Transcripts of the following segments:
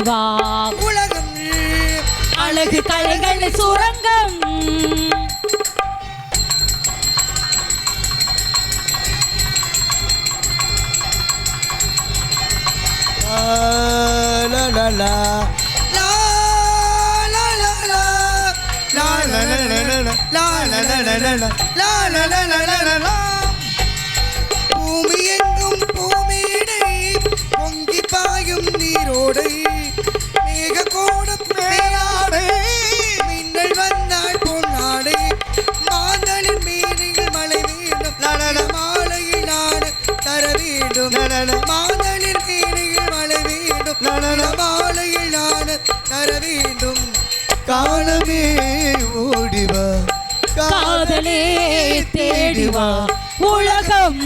அறிவா உலகம் அழகு கலைகள் சுரங்கம் பூமி எங்கும் பூமியிடை பொங்கி பாயும் நீரோடை വീടും മാതളിൽ മീനുകൾ വള വീടും മാളയിലാണ് കര വീണ്ടും. കാലമേ ഓടിവ. കാതലേ തേടിവ. உலகம்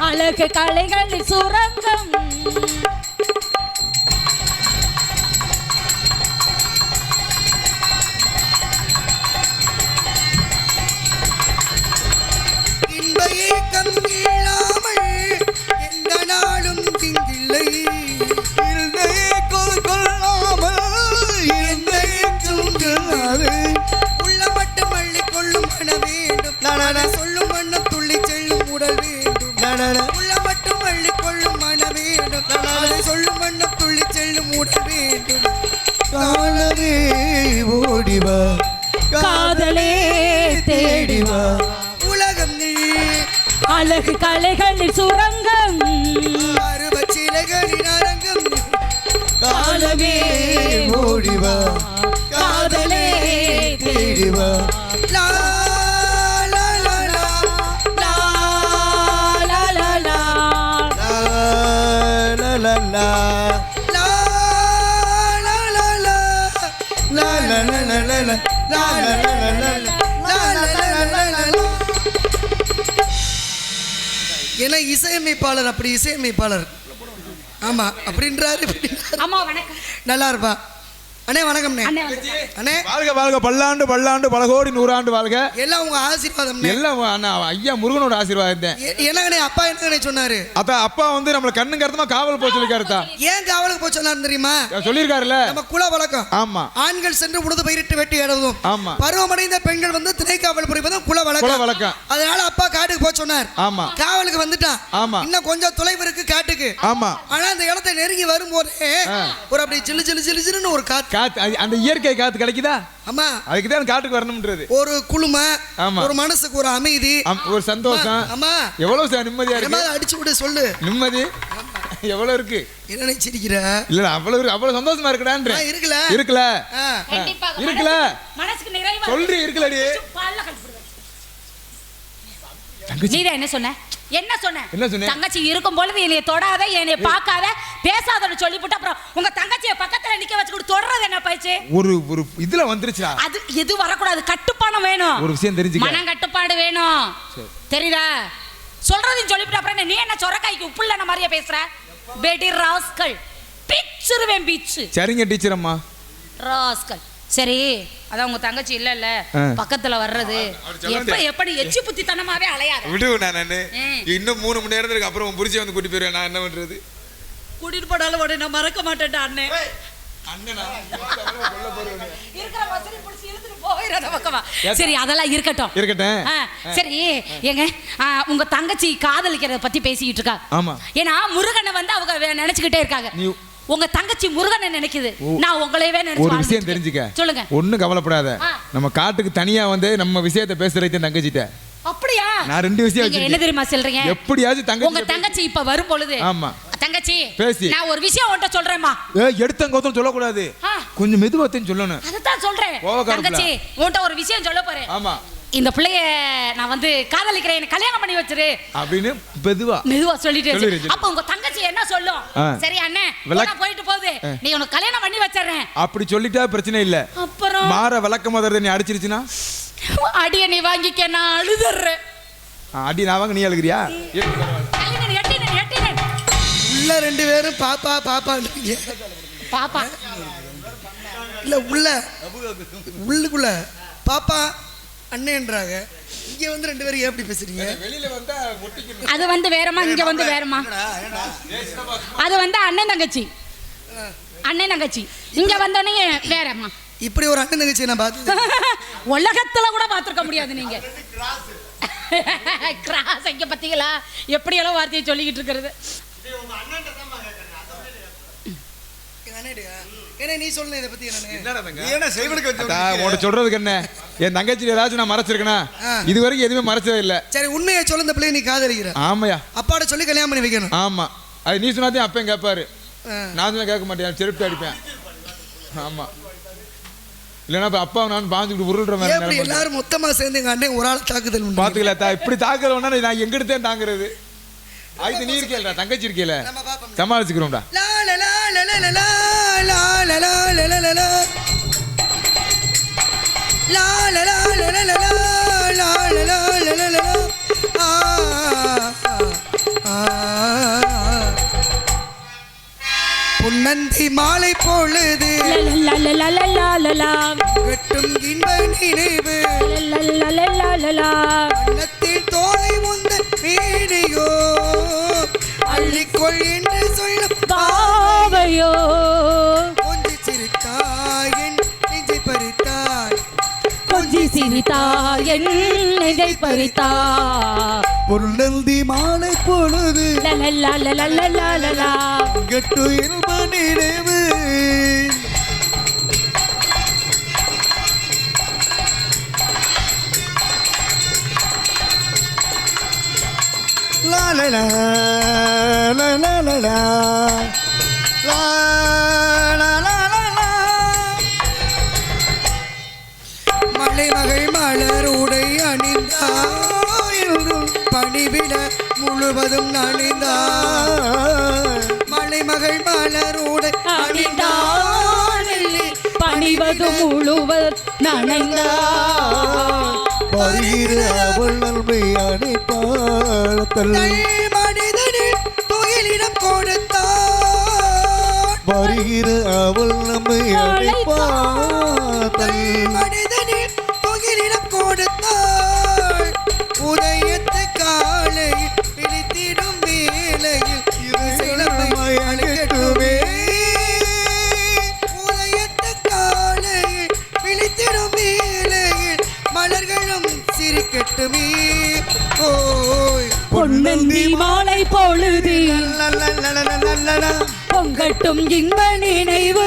அழகு கலைகளின் சுரங்கம் தேடி வா உலகம் நீ அழகு கலைகள் சுரங்கம் அருவச்சிலைகளின் அரங்கம். காலமே ஓடிவா காதலே தேடி வா லா லா லா லா லா லா லா லா ஏன்னா இசையமைப்பாளர் அப்படி இசையமைப்பாளர். ஆமா அப்படின்றாரு நல்லா இருப்பா. அண்ணே வணக்கம். அண்ணே. வாழ்க வாழ்க பல்லாண்டு பல்லாண்டு பல கோடி நூறாண்டு வாழ்க. எல்லாம் உங்க ஆசீர்வாதம் எல்லாம் அண்ணா, ஐயா முருகனோட ஆசீர்வாதம் தான். என்னங்கண்ணே அப்பா என்னங்கண்ணே சொன்னாரு? அதான் அப்பா வந்து நம்மள கண்ணுங்க அர்த்தமா காவல் போக சொல்லிருக்காருத்தா ஏன் காவலுக்கு போய் சொன்னாரு தெரியுமா? சொல்லியிருக்காருல்ல. நம்ம குல வழக்கம். ஆமா. ஆண்கள் சென்று உழுது பயிரிட்டு வெட்டி எழுதும் ஆமா. பருவமடைந்த பெண்கள் வந்து திணை காவல் புரிவதும் குல வழக்கம். வழக்கம். அதனால அப்பா காட்டுக்கு போய் சொன்னார். ஆமா. காவலுக்கு வந்துட்டான். ஆமா. இன்னும் கொஞ்சம் தொலைவு இருக்கு காட்டுக்கு. ஆமா. ஆனா அந்த இடத்தை நெருங்கி வரும்போதே. ஒரு அப்படி சிலு சிலு சிலு சிலுன்னு ஒரு காத்து. காத்து அந்த இயற்கை காத்து கிடைக்குதா? அம்மா அதுக்கு தான் காட்டுக்கு வரணும்ன்றது. ஒரு குளுமை ஆமா. ஒரு மனசுக்கு ஒரு அமைதி. ஆம், ஒரு சந்தோஷம். அம்மா எவ்வளவு நிம்மதியா இருக்கு? அடிச்சு விட்டு சொல்லு. நிம்மதி? எவ்வளவு இருக்கு? என்ன நினைச்சிருக்கிற? இல்ல அவ்வளவு இருக்கு, அவ்வளவு சந்தோஷமா இருக்குடான்ற? மனசுக்கு- மனசுக்கு நிறைவா சொல்றி விடுவேன். தங்கச்சி. நீதான் என்ன சொன்ன? என்ன சொன்ன? தங்கச்சி இருக்கும் பொழுது என்னைய தொடாத என்னைய பார்க்காத பேசாதன்னு சொல்லிவிட்டு அப்புறம் உங்க தங்கச்சிய பக்கத்துல நிக்க வச்சுக்கிட்டு தொடறது என்ன பயிற்சி ஒரு ஒரு இதுல வந்துருச்சுடா. அது எது வரக்கூடாது கட்டுப்பாடம் வேணும். ஒரு விஷயம் மனம் கட்டுப்பாடு வேணும். தெரியுதா? சொல்றதையும் சொல்லிவிட்டு அப்புறம் நீ என்ன சொரக்காய்க்கு உப்பு இல்லைன மாதிரியா பேசுற? பெடி ராஸ்கல். பிச்சிருவேன் பிச்சு. சரிங்க டீச்சர் அம்மா. ராஸ்கல். சரி. அதான் உங்க தங்கச்சி இல்ல இல்ல. பக்கத்துல வர்றது. எப்ப எப்படி எச்சி புத்தித்தனமாவே அலையாத? விடு நான். இன்னும் மூணு மணி நேரத்துக்கு அப்புறம் உன் புரிச்சு வந்து கூட்டி போயிருவேன். நான் என்ன பண்றது? கூட்டிட்டு போனாலும் உடனே நான் மறக்க மாட்டேன்டா அண்ணே. சரி அதெல்லாம் இருக்கட்டும். இருக்கட்டும். சரி ஏங்க உங்க தங்கச்சி காதலிக்கிறத பத்தி பேசிக்கிட்டு இருக்கா. ஏன்னா முருகனை வந்து அவங்க வே- நினைச்சுக்கிட்டே இருக்காங்க. நீ- உங்க தங்கச்சி முருகனை நினைக்குது. நான் உங்களையவே ஒரு விஷயம். தெரிஞ்சுக்க சொல்லுங்க ஒண்ணும் கவலைப்படாத. நம்ம காட்டுக்கு தனியா வந்து நம்ம விஷயத்தை பேசுறதுக்கு தங்கச்சிட்ட அப்படியா நான் ரெண்டு விஷயம் என்ன. தெரியுமா சொல்றீங்க எப்படியாச்சும் உங்க தங்கச்சி இப்ப வரும் பொழுது ஆமா. தங்கச்சி பேசி. நான் ஒரு விஷயம் உன்கிட்ட சொல்றேன்மா ஏ எடுத்தங்க கோத்தம் சொல்லக்கூடாது ஆ. கொஞ்சம் மெதுவாத்தையும் சொல்லணும் அதுதான் சொல்றேன் தங்கச்சி உன்கிட்ட ஒரு விஷயம் சொல்ல போறேன் ஆமா இந்த பிள்ளைய நான் வந்து காதலிக்கிறேன் எனக்கு கல்யாணம் பண்ணி வச்சிரு. அப்படின்னு மெதுவா. மெதுவா சொல்லிட்டு. அப்ப உங்க தங்கச்சி என்ன சொல்லும். சரி அண்ணே போயிட்டு போகுது. நீ உனக்கு கல்யாணம் பண்ணி வச்சிடுறேன். அப்படி சொல்லிட்டா பிரச்சனை இல்ல. அப்புறம்? மாற விளக்க முதல்ல நீ அடிச்சிருச்சுன்னா? அடிய நீ வாங்கிக்க நான் அழுதுறேன். அடி நான் வாங்க நீ அழுகிறியா. உள்ள ரெண்டு பேரும் பாப்பா பாப்பான்றீங்க. பாப்பா. இல்ல உள்ள. உள்ளுக்குள்ள. பாப்பா அண்ணேன்றாங்க. இங்க வந்து ரெண்டு பேரும் எப்படி பேசுறீங்க? வெளியில வந்தா அது வந்து வேறமா இங்க வந்து வேறமா? அது வந்து அண்ணன் தங்கச்சி. அண்ணன் தங்கச்சி. இங்க வந்தோடனே வேறம்மா இப்படி ஒரு அண்ணன் தங்கச்சி நான் பார்த்து உலகத்துல கூட பார்த்திருக்க முடியாது நீங்க. கிராஸ் இங்க பாத்தீங்களா எப்படி எல்லாம் வார்த்தையை சொல்லிக்கிட்டு இருக்கிறது? ஏன்னா நீ சொல்லு இதை பத்தி என்னன்னு. என்னடா தங்க? நீ என்ன செய்வனுக்கு வச்சு அதான், உன்கிட்ட சொல்றதுக்கு என்ன? என் தங்கச்சி ஏதாச்சும் நான் மறைச்சிருக்கேனா. இது வரைக்கும் எதுவுமே மறைச்சதே இல்ல. சரி உண்மையை சொல்லு இந்த பிள்ளைய நீ காதலிக்கிற. ஆமாயா? அப்பாட சொல்லி கல்யாணம் பண்ணி வைக்கணும். ஆமா. அது நீ சொன்னாதே அப்பன் கேட்பாரு. நான் சொன்னா கேட்க மாட்டேன் செருப்பு அடிப்பேன். ஆமா. இல்லைன்னா இப்ப அப்பா நான் பாஞ்சுக்கிட்டு உருள்ற மாதிரி. எல்லாரும் மொத்தமா சேர்ந்து எங்க அண்ணன் ஒரு ஆள் தாக்குதல் பண்றீங்க? பாத்துக்கல தா இப்படி தாக்குறவனா நான் எங்கிட்டே தாங்குறது? அது நீ இருக்கேல்டா தங்கச்சி இருக்கேல. சமாளிச்சுக்கிறோம்டா. பொன்னந்தி மாலை பொழுது கட்டும் இன்ப நினைவு உள்ளத்தில் தோலை முந்த வீடியோ அள்ளிக்கொள் என்று சொல்லும் சிரித்தாயோ கொஞ்சி சிரித்தாய் என் நெஞ்சை பறித்தாய். கொஞ்சி சிரித்தாய் என் நெஞ்சை பறித்தாய். பொருளந்தி மாலை பொழுது லலலா லலலா பணிவது முழுவர் நனைந்தார். அவள் நன்மை அணைப்பாள் மனிதனில் தொழிலிடம் வருகிற அவள் நம்மை அழைப்பாள் மனித பொங்கட்டும் இன்ப நினைவு.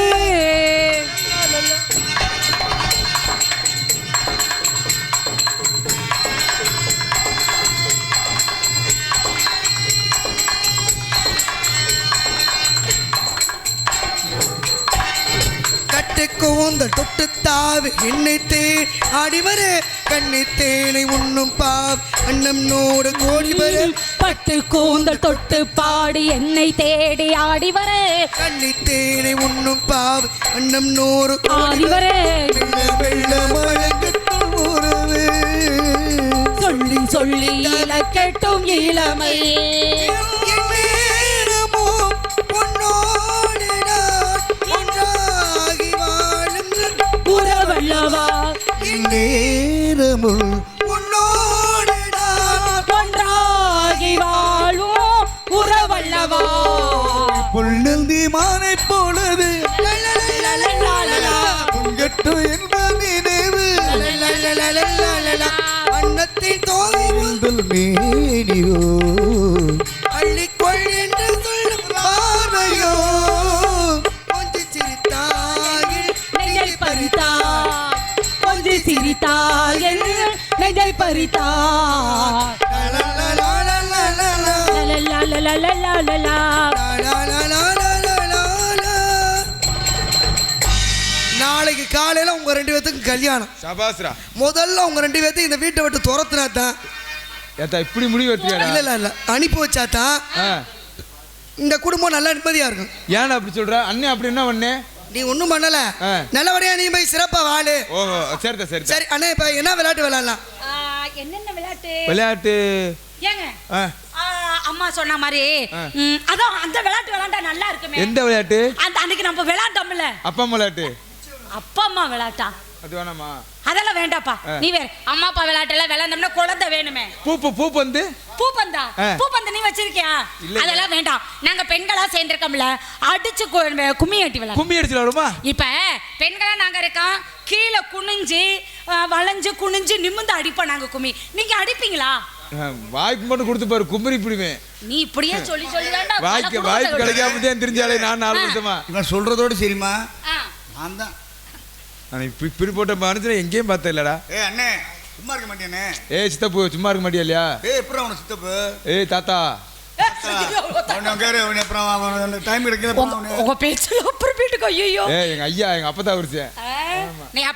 கூந்தல் தொட்டு தாவு என்னை தேன் ஆடிவர கண்ணி தேனை உண்ணும் பாவ் அன்னம் நூறு கோடி வர. பட்டு கூந்தல் தொட்டு பாடி என்னை தேடி ஆடிவரே கண்ணி தேனை உண்ணும் பாவு அண்ணம் நூறு ஆடிவரே வெள்ள மழங்கத்துள் சொல்லி சொல்லி இல இளமை. உறவல்லவா? இங்கே பொங்கட்டும் என்ப நினைவு அன்னத்தின் தோலை மேனியோ அள்ளிக்கொள் என்று சொல்லும் பார்வையோ கொஞ்சி சிரித்தாயில் நெஞ்சை பறித்தார் கொஞ்சி சிரித்தார் என் நெஞ்சை பறித்தார் லலலலலலலலா. நாளைக்கு காலையில உங்க ரெண்டு பேத்துக்கும் கல்யாணம். சபாஸ்ரா. முதல்ல உங்க ரெண்டு பேர்த்தையும் இந்த வீட்டை விட்டு துரத்துனா தான் ஏத்தா இப்படி முடிவு இல்ல எடுத்தியாடா இல்ல இல்ல. அனுப்பி வச்சா தான் ஆ. இந்த குடும்பம் நல்லா நிம்மதியா இருக்கும். ஏன்டா அப்படி சொல்ற? அண்ணன் அப்படி என்ன பண்ணே? நீ ஒண்ணும் பண்ணல. நல்லபடியா நீ போய் சிறப்பா வாழு. ஓஹோ சரிதா சரிதா. சரி அண்ணா இப்ப என்ன விளையாட்டு விளையாடலாம்? என்னென்ன விளையாட்டு? விளையாட்டு. ஏங்க அம்மா சொன்ன மாதிரி அதான் அந்த விளையாட்டு விளையாண்டா நல்லா இருக்குமே. எந்த விளையாட்டு? அந்த அன்னைக்கு நம்ம விளையாண்டோம்ல. அப்பா விளையாட்டு. அப்பா அம்மா விளையாட்டா? அது வேணாமா? அதெல்லாம் வேண்டாப்பா. நீ வேற அம்மா அப்பா விளையாட்டுல விளையாண்டோம்னா குழந்தை வேணுமே. பூப்பு பூப்பு வந்து பூப்பந்தா ஆ. பூப்பந்து நீ வச்சிருக்கியா. அதெல்லாம் வேண்டாம். நாங்க பெண்களா சேர்ந்திருக்கோம்ல அடிச்சு கும்மி விளையாடு கும்மி அடிச்சுல வருமா இப்ப பெண்களா நாங்க இருக்கோம் கீழே குனிஞ்சு வளைஞ்சு குனிஞ்சு நிமிந்து அடிப்போம் நாங்க கும்மி. நீங்க அடிப்பீங்களா? வாய்ப்பு மட்டும் கொடுத்து பாரு கும்மரி பிடிவேன் நீ இப்படியே சொல்லி சொல்லி வாய்க்கு வாய்ப்பு கிடைக்காம தான் தெரிஞ்சாலே நான் நாலு. வருஷமா? இவன் சொல்றதோட சரிம்மா. ஆ. நான் தான் நான் இப்படி இப்படி போட்ட மனுஷனை எங்கேயும் பார்த்தேன் இல்லடா. ஏ அண்ணே சும்மா இருக்க மாட்டேனே ஏய் சித்தப்பு சும்மா இருக்க மாட்டியா இல்லையா? ஏய் எப்பறம் அவனை சித்தப்பு? ஏய் தாத்தா.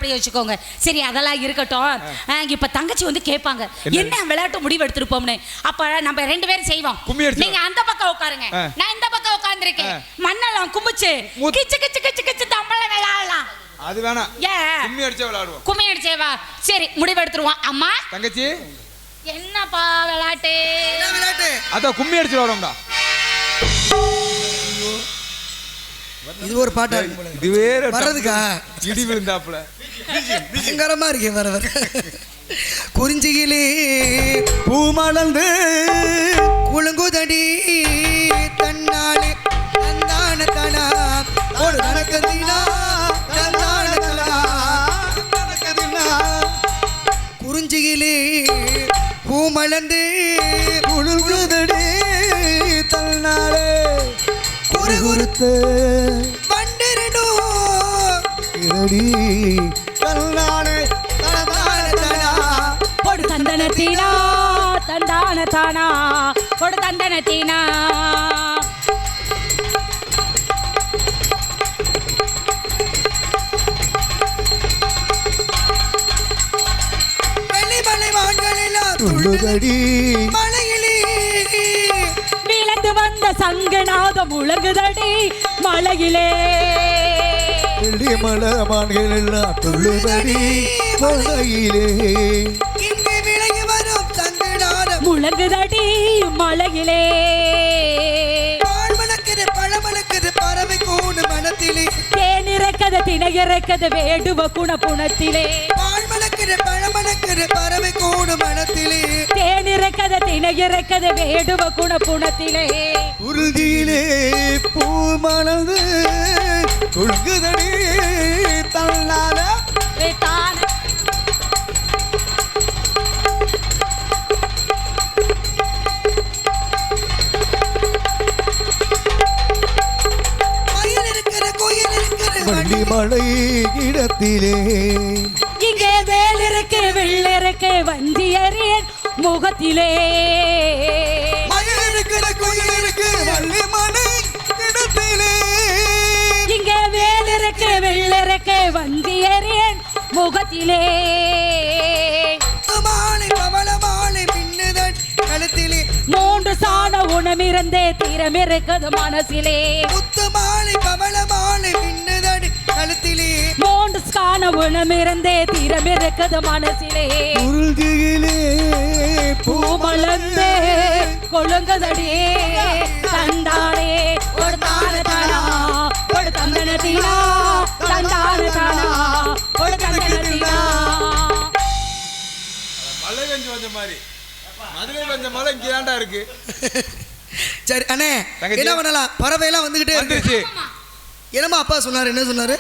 வச்சுக்கோங்க சரி அதெல்லாம் இருக்கட்டும். இப்ப தங்கச்சி வந்து கேட்பாங்க என்ன? விளையாட்டு முடிவு எடுத்திருப்போம்னு? அப்ப நம்ம ரெண்டு பேரும் செய்வோம். நீங்க அந்த பக்கம் உட்காருங்க. நான் இந்த பக்கம் உட்கார்ந்திருக்கேன். மண்ணெல்லாம் கும்பிச்சு மூத்- கிச்சு கிச்சு கிச்சு கிச்சு தம்பள விளையாடலாம் அது வேணாம் ஏன் கும்மி அடிச்சா விளையாடுவோம். கும்மி அடிச்சேவா சரி முடிவு எடுத்துருவோம் அம்மா? தங்கச்சி? என்னப்பா விளையாட்டு என்ன விளையாட்டு அதான் கும்மி அடிச்சு விளையாடுவோம்டா. இது ஒரு பாட்டா? இருக்கும் போல. இது வேற வர்றதுக்கா? இடி விழுந்தாப்புல. பயங்கரமா இருக்கே வர வர. குறிஞ்சியிலே பூ மலர்ந்து குலுங்குதடி தன்னாலே தந்தான தனா ஒரு தனக்கதினா தந்தான நெஞ்சியிலே பூ மலர்ந்து தன்னாலே. குறு குறுத்து வண்டிரடோ இரடி கொடு தந்தன தீனா தந்தான தானா. கொடு தந்தன தீனா. துள்ளுதடி மலையிலே விளந்து வந்த சங்கநாதம் முழங்குதடி மலையிலே வெள்ளி மலை மான்கள் எல்லாம் துள்ளுதடி மலையிலே இங்கு விலகி வரும் சங்கடாரம் முழங்குதடி மலையிலே. பறவை கூடு மனத்திலே. தேனிறக்கது திணையிறக்கது வேடுவ குண புணத்திலே. பாழ்மணக்குது பழமணக்குது பறவை கூடு மனத்திலே. தேனிறக்கது திணையிறக்கது வேடுவ குண புணத்திலே. உறுதியிலே பூ மனது துள்ளுதடி தள்ளாத. தான. மயில் இருக்கிற கோயில் இருக்கிற வள்ளி மலை இடத்திலே இங்கே வேலிருக்கு வெள்ளிருக்கு வஞ்சியரின் முகத்திலே இங்கே முகத்திலே. மாலை பவள மாலை மின்னுதன் கழுத்திலே. மூன்று சாண உணமிருந்தே தீரமிருக்குது மனசிலே. முத்து மாலை சாண உணமிருந்தே தீரமிருக்குது மனசிலே. உறுதியிலே பூ பூமலர்ந்தே கொழுங்குதடி தந்தானே ஒரு தான தானா ஒரு தந்தன தீனா தந்தான தானா ஒரு தந்தன தீனா மழை வந்த மாதிரி. மதுரை பெஞ்ச மழை இங்கே தான்டா இருக்கு. சரி அண்ணே. என்ன பண்ணலாம்? பறவை எல்லாம் வந்துகிட்டே இருக்கு. வந்துருச்சு. என்னமா அப்பா சொன்னாரு? என்ன சொன்னாரு?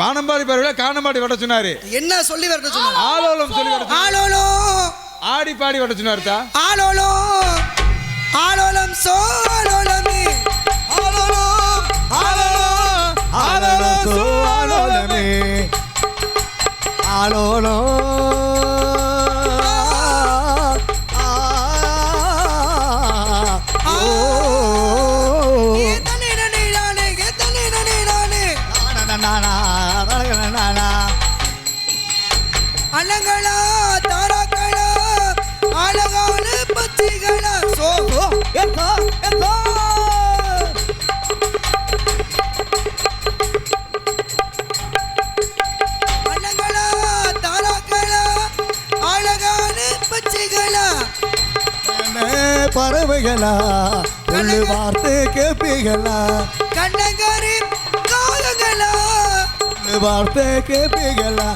வானம்பாடி பறவை காணம்பாடி வட்ட சொன்னாரு. என்ன சொல்லி வரட்டும் சொன்னாரு? ஆலோலம் சொல்லி வர சொன்னாரு. ஆலோலோ. ஆடி பாடி வட்ட சொன்னாருதா ஆலோலோ. ஆலோலம் சோலோலமே. ஆலோலோ. ஆலோலோ. ஆலோலோ சோ ஆலோலமே பறவைகளா சொல்லு வார்த்தை கேப்பீங்களா கண்ணகரி காலங்களா வார்த்தை கேப்பீங்களா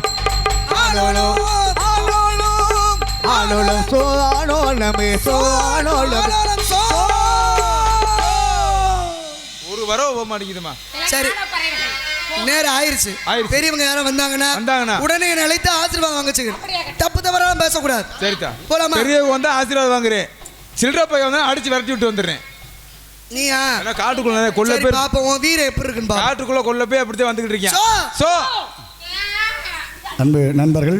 ஆலோலம் ஆலோலம் ஆலோலம் சோதானோலமே சோதானோலமே ஆலோலம் சோ. ஒரு வரவு போக மாட்டேங்குதுமா சரி. நேரம் ஆயிருச்சு. ஆயிருச்சு. பெரியவங்க யாரும் வந்தாங்கன்னா வந்தாங்கன்னா. உடனே அழைத்து ஆசீர்வாதம் வாங்க தப்பு தவறாலாம் பேசக்கூடாது. சரிதா. போலாமா? பெரியவங்க வந்தா ஆசீர்வாதம் வாங்குறேன். சில்லற பையன் வந்தா அடிச்சு விரட்டி விட்டு வந்துடுறேன். நீயா? காட்டுக்குள்ள கொல்ல பேர் பாப்போம் உன் வீரம் எப்படி இருக்குன்னு காட்டுக்குள்ள கொல்ல போய் அப்படித்தான் வந்துகிட்டு இருக்கேன் சோ. சோ! அன்பு நண்பர்கள்